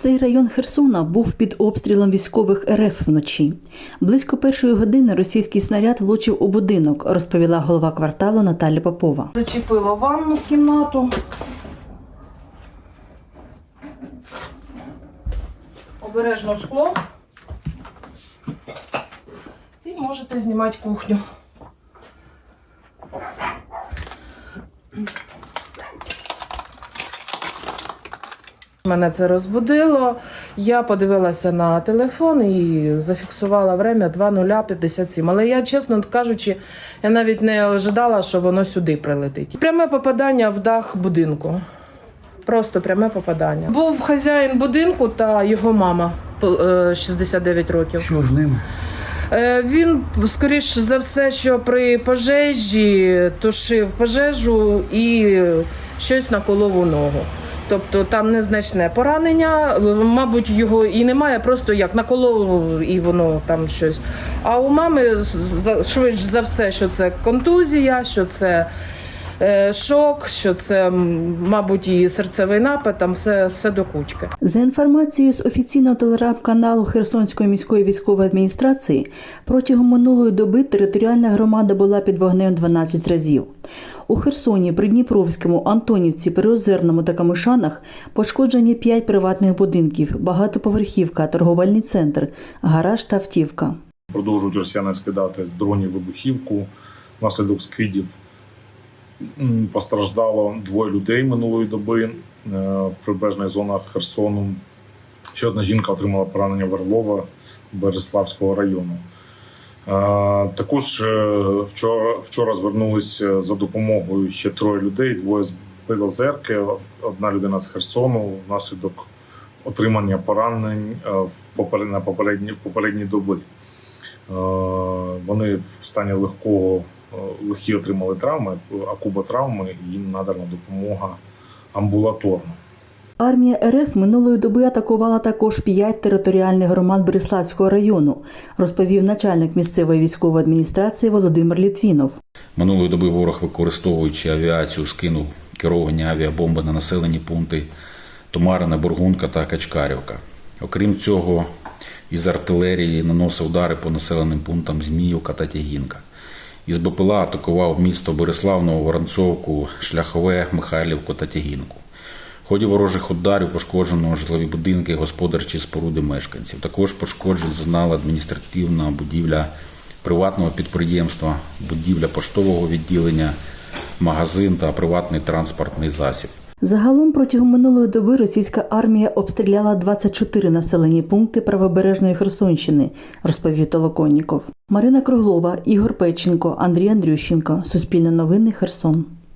Цей район Херсона був під обстрілом військових РФ вночі. Близько першої години російський снаряд влучив у будинок, розповіла голова кварталу Наталя Попова. Зачепила ванну в кімнату. Обережно скло. І можете знімати кухню. Мене це розбудило. Я подивилася на телефон і зафіксувала время 2057. Але я, чесно кажучи, я навіть не ожидала, що воно сюди прилетить. Пряме попадання в дах будинку. Просто пряме попадання. Був хазяїн будинку та його мама по- е, 69 років. Що з ними? Е, Він, скоріш за все, що при пожежі тушив пожежу і щось наколов у ногу. Тобто там незначне поранення, мабуть, його і немає, просто як наколов і воно там щось. А у мами швидше за все, що це контузія, що це шок, що це, мабуть, і серцевий напад, там все, все до кучки. За інформацією з офіційного телеграм-каналу Херсонської міської військової адміністрації, протягом минулої доби територіальна громада була під вогнем 12 разів. У Херсоні, Придніпровському, Антонівці, Переозерному та Камишанах пошкоджені 5 приватних будинків, багатоповерхівка, торговельний центр, гараж та автівка. Продовжують росіяни скидати з дронів вибухівку. Внаслідок скидів м, постраждало двоє людей минулої доби е, в прибережних зонах Херсону. Ще одна жінка отримала поранення Верлова Береславського району. Е, Також е, вчора, вчора звернулися за допомогою ще троє людей, двоє з Белозерки, одна людина з Херсону внаслідок отримання поранень в попередні, доби. Вони в стані легкого легкі отримали травми, акуботравми, і їм надана допомога амбулаторно. Армія РФ минулої доби атакувала також п'ять територіальних громад Береславського району, розповів начальник місцевої військової адміністрації Володимир Літвінов. Минулої доби ворог, використовуючи авіацію, скинув керовані авіабомби на населені пункти Томарина, Бургунка та Качкарівка. Окрім цього, із артилерії наносив удари по населеним пунктам Зміївка та Тягінка. Із БПЛА атакував місто Бориславну, Воронцовку, Шляхове, Михайлівку та Тягінку. В ході ворожих ударів пошкоджено житлові будинки, господарчі споруди мешканців. Також пошкоджень зазнала адміністративна будівля приватного підприємства, будівля поштового відділення, магазин та приватний транспортний засіб. Загалом протягом минулої доби російська армія обстріляла 24 населені пункти правобережної Херсонщини, розповів Толоконніков. Марина Круглова, Ігор Печенко, Андрій Андрющенко. Суспільне новини Херсон.